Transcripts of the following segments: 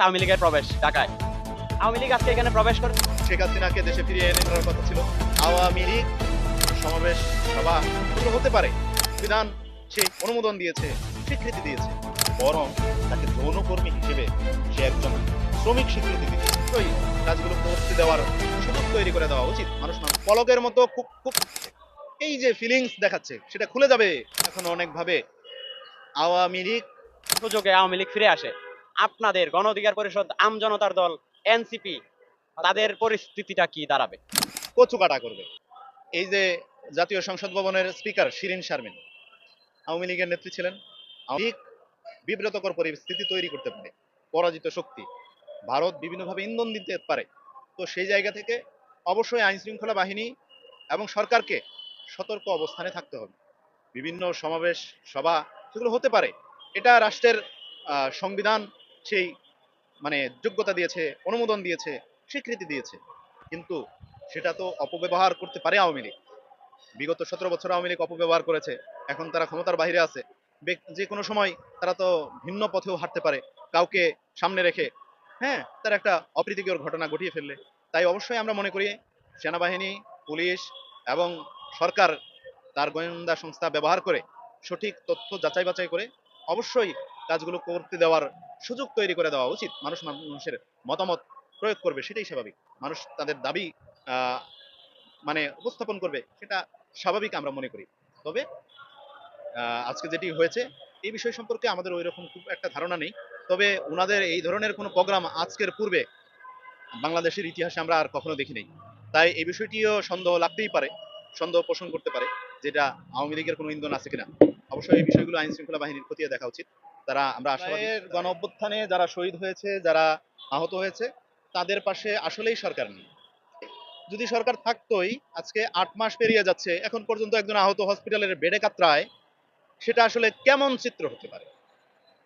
আওয়ামী লীগের প্রবেশ ঢাকায়। আওয়ামী লীগ আজকে এখানে প্রবেশ করে শেখ হাসিনাকে দেশে ফিরিয়ে এনে নেওয়ার কথা ছিল। আওয়ামী লীগ সমাবেশ সভা এগুলো হতে পারে। বিধান সে অনুমোদন দিয়েছে স্বীকৃতি দিয়েছে। বরং তাকে যৌনকর্মী হিসেবে সে একজন শ্রমিক স্বীকৃতি দিচ্ছে নিশ্চয়ই কাজগুলো করতে দেওয়ার সুযোগ তৈরি করে দেওয়া উচিত। মানুষ না পলকের মতো খুব খুব এই যে ফিলিংস দেখাচ্ছে সেটা খুলে যাবে। এখন অনেকভাবে আওয়ামী লীগ সুযোগে আওয়ামী লীগ ফিরে আসে। আপনাদের গণ অধিকার পরিষদ আম জনতার দল, এনসিপি, তাদের পরিস্থিতিটা কি দাঁড়াবে? কচু কাটা করবে। এই যে জাতীয় সংসদ ভবনের স্পিকার শিরিন শারমিন, আওয়ামী লীগের নেত্রী ছিলেন বিব্রতকর পরিস্থিতি তৈরি করতে পারে, পরাজিত শক্তি, ভারত বিভিন্নভাবে ইন্ধন দিতে পারে। তো সেই জায়গা থেকে অবশ্যই আইন শৃঙ্খলা বাহিনী এবং সরকারকে সতর্ক অবস্থানে থাকতে হবে। বিভিন্ন সমাবেশ, সভা, সেগুলো হতে পারে। এটা রাষ্ট্রের সংবিধান সেই মানে যোগ্যতা দিয়েছে, অনুমোদন দিয়েছে, স্বীকৃতি দিয়েছে। কিন্তু সেটা তো অপব্যবহার করতে পারে আওয়ামী লীগ। বিগত সতেরো বছর আওয়ামী লীগ অপব্যবহার করেছে। এখন তারা ক্ষমতার বাইরে আছে। যে কোনো সময় তারা তো ভিন্ন পথেও হাঁটতে পারে। কাউকে সামনে রেখে হ্যাঁ তার একটা অপ্রীতিকর ঘটনা ঘটিয়ে ফেললে। তাই অবশ্যই আমরা মনে করি, সেনাবাহিনী, পুলিশ এবং সরকার, তার গোয়েন্দা সংস্থা ব্যবহার করে সঠিক তথ্য যাচাই বাছাই করে অবশ্যই কাজগুলো করতে দেওয়ার সুযোগ তৈরি করে দেওয়া উচিত। মানুষ মানুষের মতামত প্রয়োগ করবে, সেটাই স্বাভাবিক। মানুষ তাদের দাবি মানে উপস্থাপন করবে, সেটা স্বাভাবিক আমরা মনে করি। তবে আজকে যেটি হয়েছে, এই বিষয় সম্পর্কে আমাদের ওই রকম খুব একটা ধারণা নেই। তবে ওনাদের এই ধরনের কোনো প্রোগ্রাম আজকের পূর্বে বাংলাদেশের ইতিহাসে আমরা আর কখনো দেখি নাই তাই এই বিষয়টিও সন্দেহ লাগতেই পারে, সন্দেহ পোষণ করতে পারে, যেটা আওয়ামী লীগের কোনো ইন্ধন আছে কিনা। অবশ্যই এই বিষয়গুলো আইন শৃঙ্খলা বাহিনীর খতিয়ে দেখা উচিত। তারা আমরা আশাবাদী গণ অভ্যুত্থানে যারা শহীদ হয়েছে যারা আহত হয়েছে তাদের পাশে আসলেই সরকার নেই। যদি সরকার থাকতোই আজকে আট মাস পেরিয়ে যাচ্ছে এখন পর্যন্ত একজন আহত হসপিটালের বেডে কাতরায় সেটা আসলে কেমন চিত্র হতে পারে?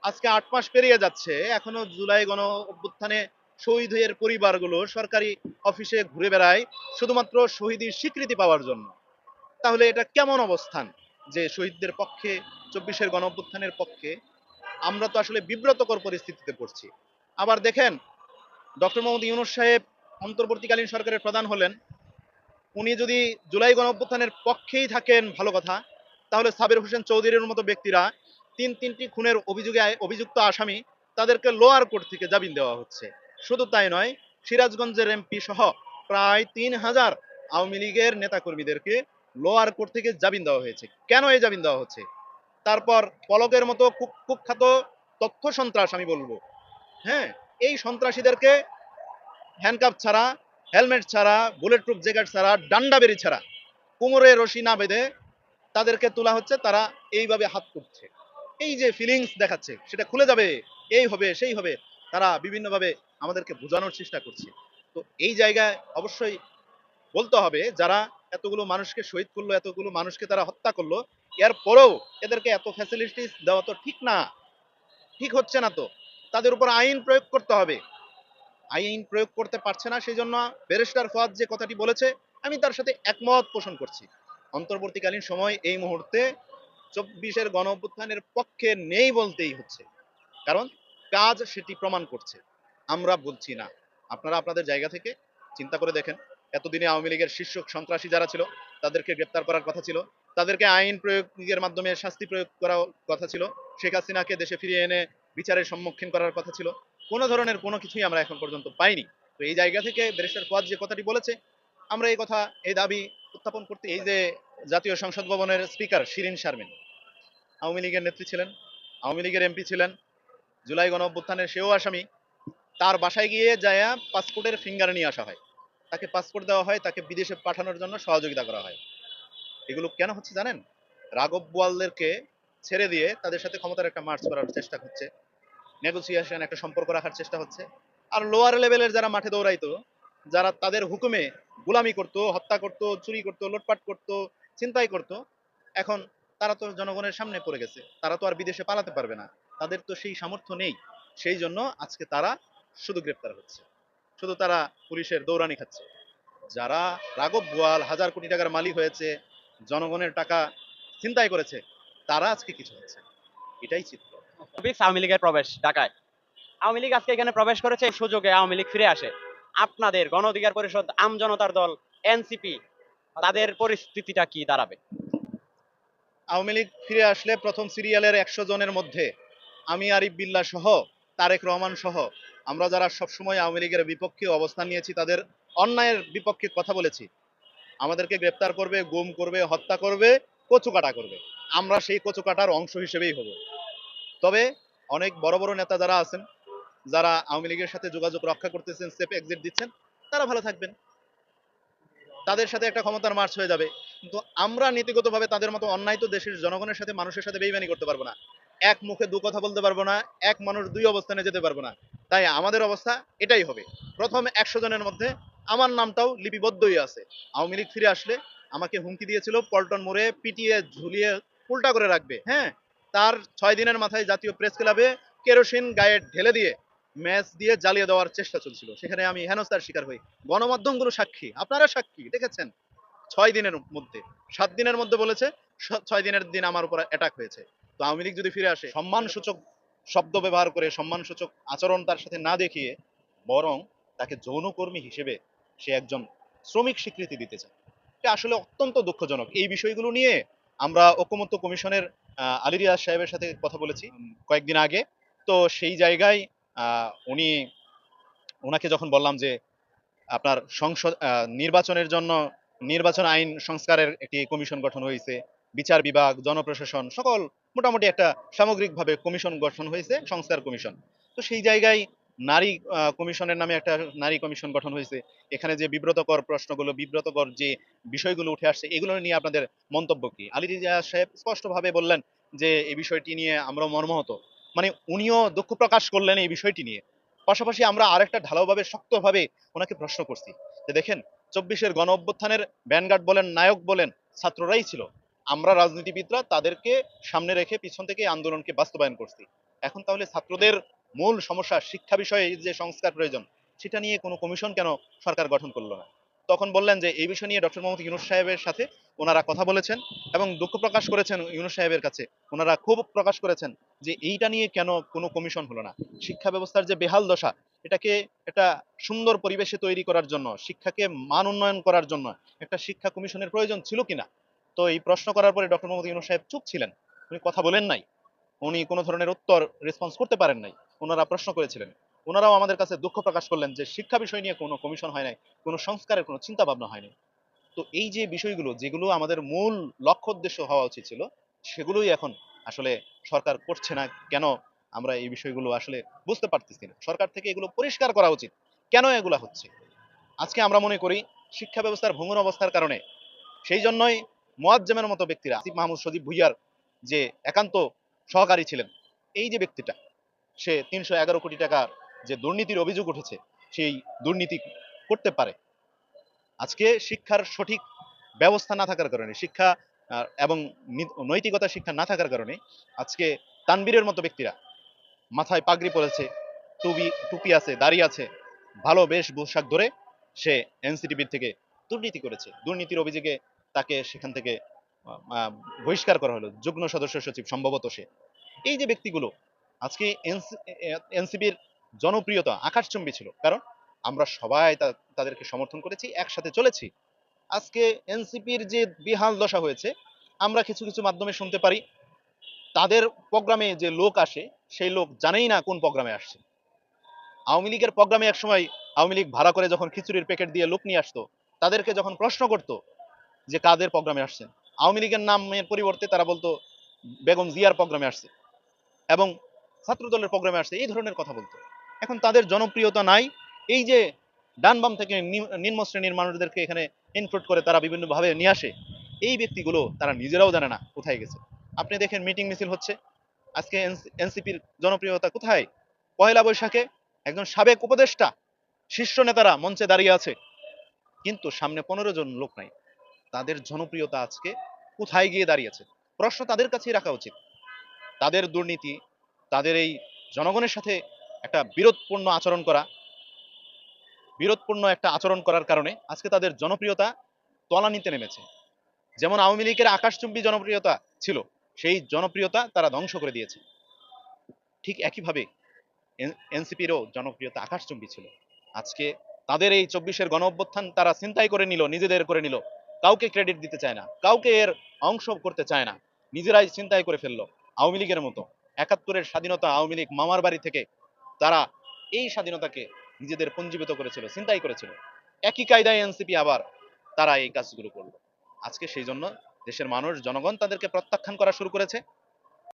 আজকে আট মাস পেরিয়ে যাচ্ছে এখনও জুলাই গণ অভ্যুত্থানে শহীদের পরিবারগুলো সরকারি অফিসে ঘুরে বেড়ায় শুধুমাত্র শহীদের স্বীকৃতি পাওয়ার জন্য। তাহলে এটা কেমন অবস্থান যে শহীদদের পক্ষে চব্বিশের গণ অভ্যুত্থানের পক্ষে আমরা তো আসলে বিব্রতকর পরিস্থিতিতে পড়ছি। আবার দেখেন, ডক্টর মোহাম্মদ ইউনুস সাহেব অন্তর্বর্তীকালীন সরকারের প্রধান হলেন। উনি যদি জুলাই গণঅভ্যুত্থানের পক্ষেই থাকেন, ভালো কথা। তাহলে সাবির হোসেন চৌধুরীর মতো ব্যক্তিরা তিন তিনটি খুনের অভিযোগে অভিযুক্ত আসামি তাদেরকে লোয়ার কোর্ট থেকে জামিন দেওয়া হচ্ছে। শুধু তাই নয়, সিরাজগঞ্জের এমপি সহ প্রায় তিন হাজার আওয়ামী লীগের নেতাকর্মীদেরকে লোয়ার কোর্ট থেকে জামিন দেওয়া হয়েছে। কেন এই জামিন দেওয়া হচ্ছে? তারপর পলকের মতো কুখ্যাত তথ্য সন্ত্রাস আমি বলব। হ্যাঁ এই সন্ত্রাসীদেরকে হ্যান্ডকাপ ছাড়া হেলমেট ছাড়া বুলেট প্রুফ জ্যাকেট ছাড়া, ডান্ডা বেরি ছাড়া, কোমরে রশি না বেঁধে তাদেরকে তোলা হচ্ছে, তারা এইভাবে হাত তুলছে। এই যে ফিলিংস দেখাচ্ছে, সেটা খুলে যাবে, এই হবে, সেই হবে, তারা বিভিন্নভাবে আমাদেরকে বোঝানোর চেষ্টা করছে। তো এই জায়গায় অবশ্যই বলতে হবে, যারা এতগুলো মানুষকে শহীদ করল, এতগুলো মানুষকে তারা হত্যা করল, এর পরেও এদেরকে এত ফ্যাসিলিটিস দেওয়া তো ঠিক না। ঠিক হচ্ছে না তো। তাদের উপর আইন প্রয়োগ করতে হবে। আইন প্রয়োগ করতে পারছে না সেই জন্য ব্যারিস্টার ফাদ যে কথাটি বলেছে, আমি তার সাথে একমত পোষণ করছি। অন্তর্বর্তীকালীন সময় এই মুহূর্তে চব্বিশের গণ অভ্যুত্থানের পক্ষে নেই বলতেই হচ্ছে। কারণ কাজ সেটি প্রমাণ করছে। আমরা বলছি না। আপনারা আপনাদের জায়গা থেকে চিন্তা করে দেখেন। এতদিনে আওয়ামী লীগের শীর্ষ সন্ত্রাসী যারা ছিল, তাদেরকে গ্রেপ্তার করার কথা ছিল। তাদেরকে আইন প্রয়োগের মাধ্যমে শাস্তি প্রয়োগ করার কথা ছিল। শেখ হাসিনাকে দেশে ফিরিয়ে এনে বিচারের সম্মুখীন করার কথা ছিল। কোনো ধরনের কোনো কিছুই আমরা এখন পর্যন্ত পাইনি। তো এই জায়গা থেকে ব্যারিস্টার ফুয়াদ যে কথাটি বলেছে, আমরা এই কথা, এই দাবি উত্থাপন করতে, এই যে জাতীয় সংসদ ভবনের স্পিকার শিরিন শারমিন, আওয়ামী লীগের নেত্রী ছিলেন, আওয়ামী লীগের এমপি ছিলেন, জুলাই গণ অভ্যুত্থানের সেও আসামি, তার বাসায় গিয়ে যায়া পাসপোর্টের ফিঙ্গার নিয়ে আসা হয়। তাকে পাসপোর্ট দেওয়া হয়, তাকে বিদেশে পাঠানোর জন্য সহযোগিতা করা হয়। এগুলো কেন হচ্ছে জানেন? রাঘব বোয়ালদেরকে ছেড়ে দিয়ে তাদের সাথে ক্ষমতার একটা মার্চ করার চেষ্টা হচ্ছে। নেগোসিয়েশন একটা সম্পর্ক রাখার চেষ্টা হচ্ছে। আর লোয়ার লেভেলের যারা মাঠে দৌড়াইতো, যারা তাদের হুকুমে গুলামি করত, হত্যা করত, চুরি করত, লুটপাট করত চিন্তাই করত, এখন তারা তো জনগণের সামনে পড়ে গেছে। তারা তো আর বিদেশে পালাতে পারবে না। তাদের তো সেই সামর্থ্য নেই। সেই জন্য আজকে তারা শুধু গ্রেপ্তার হচ্ছে। শুধু তারা পুলিশের দৌড়ানি খাচ্ছে। যারা রাঘব বোয়াল হাজার কোটি টাকার মালিক হয়েছে জনগণের টাকা চিন্তাই করেছে তারা আজকে কিছু হচ্ছে এটাই চিত্র। আওয়ামী লীগের প্রবেশ ঢাকায়। আওয়ামী লীগ আজকে এখানে প্রবেশ করেছে এই সুযোগে আওয়ামী লীগ ফিরে আসে। আপনাদের গণ অধিকার পরিষদ আম জনতার দল এনসিপি তাদের পরিস্থিতিটা কি দাঁড়াবে? আওয়ামী লীগ ফিরে আসলে প্রথম সিরিয়ালের একশো জনের মধ্যে আমি আরিফ বিল্লাহ সহ তারেক রহমান সহ আমরা যারা সবসময় আওয়ামী লীগের বিপক্ষে অবস্থান নিয়েছি, তাদের অন্যায়ের বিপক্ষে কথা বলেছি। আমাদেরকে গ্রেপ্তার করবে, গুম করবে, হত্যা করবে, কচুকাটা করবে। আমরা সেই কচুকাটার অংশ হিসেবেই হব। তবে অনেক বড় বড় নেতা যারা আছেন, যারা আওয়ামী লীগের সাথে যোগাযোগ রক্ষা করতেছেন সেফ এক্সিট দিচ্ছেন, তারা ভালো থাকবেন। তাদের সাথে একটা ক্ষমতার মার্চ হয়ে যাবে। কিন্তু আমরা নীতিগতভাবে তাদের মতো অন্যায় তো দেশের জনগণের সাথে মানুষের সাথে বেইমানি করতে পারব না। এক মুখে দু কথা বলতে পারব না, এক মানুষ দুই অবস্থানে যেতে পারব না। তাই আমাদের অবস্থা এটাই হবে। প্রথম একশো জনের মধ্যে আমার নামটাও লিপিবদ্ধই আছে। আওয়ামী লীগ ফিরে আসলে আমাকে হুমকি দিয়েছিল, পল্টন মোড়ে পিটিয়ে ঝুলিয়ে উল্টা করে রাখবে। হ্যাঁ তার ছয় দিনের মাথায় জাতীয় প্রেস ক্লাবে কেরোসিন গায়ে ঢেলে দিয়ে ম্যাচ দিয়ে জ্বালিয়ে দেওয়ার চেষ্টা চলছিল। সেখানে আমি হেনস্থার শিকার হই। গণমাধ্যমগুলো সাক্ষী, আপনারা সাক্ষী, দেখেছেন? ছয় দিনের মধ্যে, সাত দিনের মধ্যে বলেছে ছয় দিনের দিন আমার উপর অ্যাটাক হয়েছে। তো আওয়ামী লীগ যদি ফিরে আসে, সম্মানসূচক শব্দ ব্যবহার করে সম্মানসূচক আচরণ তার সাথে না দেখিয়ে বরং তাকে যৌনকর্মী হিসেবে সে একজন শ্রমিক স্বীকৃতি দিতে চায়। এটা আসলে অত্যন্ত দুঃখজনক। এই বিষয়গুলো নিয়ে আমরা ঐকমত্য কমিশনের আহ, আলী রিয়াজ সাহেবের সাথে কথা বলেছি কয়েকদিন আগে। তো সেই জায়গায় উনি ওনাকে যখন বললাম যে আপনার সংসদ নির্বাচনের জন্য নির্বাচন আইন সংস্কারের একটি কমিশন গঠন হয়েছে বিচার বিভাগ জনপ্রশাসন সকল মোটামুটি একটা সামগ্রিকভাবে কমিশন গঠন হয়েছে, সংস্কার কমিশন। তো সেই জায়গায় নারী কমিশনের নামে একটা নারী কমিশন গঠন হয়েছে। এখানে যে বিব্রতকর প্রশ্নগুলো, বিব্রতকর যে বিষয়গুলো উঠে আসছে, এগুলো নিয়ে আপনাদের মন্তব্য কি? আলী রিজা সাহেব স্পষ্টভাবে বললেন যে, এই বিষয়টি নিয়ে আমরা মর্মাহত। মানে উনিও দুঃখ প্রকাশ করলেন এই বিষয়টি নিয়ে। পাশাপাশি আমরা আরেকটা ঢালাওভাবে, শক্তভাবে ওনাকে প্রশ্ন করছি। যে দেখেন, চব্বিশের গণ অভ্যুত্থানের ব্যানগার্ড বলেন, নায়ক বলেন, ছাত্ররাই ছিল। আমরা রাজনীতিবিদরা তাদেরকে সামনে রেখে পিছন থেকে আন্দোলনকে বাস্তবায়ন করছি। এখন তাহলে ছাত্রদের মূল সমস্যা শিক্ষা বিষয়ে যে সংস্কার প্রয়োজন, সেটা নিয়ে কোনো কমিশন কেন সরকার গঠন করল না? তখন বললেন যে, এই বিষয় নিয়ে ডক্টর মোহাম্মদ ইউনুস সাহেবের সাথে ওনারা কথা বলেছেন এবং দুঃখ প্রকাশ করেছেন ইউনুস সাহেবের কাছে। ওনারা খুব প্রকাশ করেছেন যে, এইটা নিয়ে কেন কোনো কমিশন হলো না? শিক্ষা ব্যবস্থার যে বেহাল দশা, এটাকে একটা সুন্দর পরিবেশে তৈরি করার জন্য, শিক্ষাকে মান উন্নয়ন করার জন্য একটা শিক্ষা কমিশনের প্রয়োজন ছিল কিনা? তো এই প্রশ্ন করার পরে ডক্টর মোহাম্মদ ইউনুস সাহেব চুপ ছিলেন। উনি কথা বলেন নাই। উনি কোনো ধরনের উত্তর রেসপন্স করতে পারেন নাই। ওনারা প্রশ্ন করেছিলেন। ওনারাও আমাদের কাছে দুঃখ প্রকাশ করলেন যে শিক্ষা বিষয় নিয়ে কোনো কমিশন হয় নাই, কোনো সংস্কারের কোনো চিন্তা ভাবনা হয়নি তো এই যে বিষয়গুলো, যেগুলো আমাদের মূল লক্ষ্য উদ্দেশ্য হওয়া উচিত ছিল, সেগুলোই এখন আসলে সরকার করছে না। কেন আমরা এই বিষয়গুলো আসলে বুঝতে পারতেছি না? সরকার থেকে এগুলো পরিষ্কার করা উচিত। কেন এগুলা হচ্ছে? আজকে আমরা মনে করি, শিক্ষা ব্যবস্থার ভঙ্গুর অবস্থার কারণে। সেই জন্যই মোয়াজ্জেমের মতো ব্যক্তিরা, আসিফ মাহমুদ সজীব ভুইয়ার যে একান্ত সহকারী ছিলেন, এই যে ব্যক্তিটা, সে তিনশো এগারো কোটি টাকার যে দুর্নীতির অভিযোগ উঠেছে, সেই দুর্নীতি করতে পারে। আজকে শিক্ষার সঠিক ব্যবস্থা না থাকার কারণে, শিক্ষা এবং নৈতিকতা শিক্ষা না থাকার কারণে আজকে তানবীরের মতো ব্যক্তিরা মাথায় পাগড়ি পরেছে, টুপি টুপি আছে, দাড়ি আছে, ভালো বেশ পোশাক ধরে সে এনসিটিভির থেকে দুর্নীতি করেছে। দুর্নীতির অভিযোগে তাকে সেখান থেকে বহিষ্কার করা হলো। যুগ্ম সদস্য সচিব সম্ভবত সে। এই যে ব্যক্তিগুলো, আজকে এনসিপির জনপ্রিয়তা আকাশচম্বী ছিল। কারণ আমরা সবাই তাদেরকে সমর্থন করেছি, একসাথে চলেছি। আজকে এনসিপির যে বিহাল দশা হয়েছে, আমরা কিছু কিছু মাধ্যমে শুনতে পারি। তাদের প্রোগ্রামে যে লোক আসে, সেই লোক জানেই না কোন প্রোগ্রামে আসছে। আওয়ামী লীগের প্রোগ্রামে একসময় আওয়ামী লীগ ভাড়া করে যখন খিচুড়ির প্যাকেট দিয়ে লোক নিয়ে আসতো, তাদেরকে যখন প্রশ্ন করতো যে কাদের প্রোগ্রামে আসছেন আওয়ামী লীগের নামের পরিবর্তে তারা বলতো, বেগম জিয়ার প্রোগ্রামে আসছে এবং ছাত্র দলের প্রোগ্রামে আসছে, এই ধরনের কথা বলতো। এখন তাদের জনপ্রিয়তা নাই। এই যে ডান বাম থেকে নিম্ন শ্রেণির মানুষদেরকে এখানে ইনক্লুড করে তারা বিভিন্নভাবে নিয়ে আসে, এই ব্যক্তিগুলো তারা নিজেরাও জানে না কোথায় গেছে। আপনি দেখেন, মিটিং মিছিল হচ্ছে। আজকে এনসিপির জনপ্রিয়তা কোথায়? পয়লা বৈশাখে একজন সাবেক উপদেষ্টা, শীর্ষ নেতারা মঞ্চে দাঁড়িয়ে আছে। কিন্তু সামনে পনেরো জন লোক নাই। তাদের জনপ্রিয়তা আজকে কোথায় গিয়ে দাঁড়িয়েছে? প্রশ্ন তাদের কাছেই রাখা উচিত। তাদের দুর্নীতি, তাদের এই জনগণের সাথে একটা বিরোধপূর্ণ আচরণ করা, বিরোধপূর্ণ একটা আচরণ করার কারণে আজকে তাদের জনপ্রিয়তা তলানিতে নেমেছে। যেমন আওয়ামী লীগের আকাশচুম্বী জনপ্রিয়তা ছিল, সেই জনপ্রিয়তা তারা ধ্বংস করে দিয়েছে। ঠিক একইভাবে এনসিপিরও জনপ্রিয়তা আকাশচুম্বী ছিল। আজকে তাদের এই চব্বিশের গণ অভ্যুত্থান তারা চিন্তাই করে নিল, নিজেদের করে নিল। কাউকে ক্রেডিট দিতে চায় না, কাউকে এর অংশ করতে চায় না, নিজেরাই চিন্তাই করে ফেলল আওয়ামী লীগের মতো। একাত্তরের স্বাধীনতা আওয়ামী লীগ মামার বাড়ি থেকে তারা এই স্বাধীনতাকে নিজেদের পঞ্জীবিত করেছিল চিন্তাই করেছিল। একই কায়দায় এনসিপি আবার তারা এই কাজগুলো করল। আজকে সেই জন্য দেশের মানুষ, জনগণ তাদেরকে প্রত্যাখ্যান করা শুরু করেছে।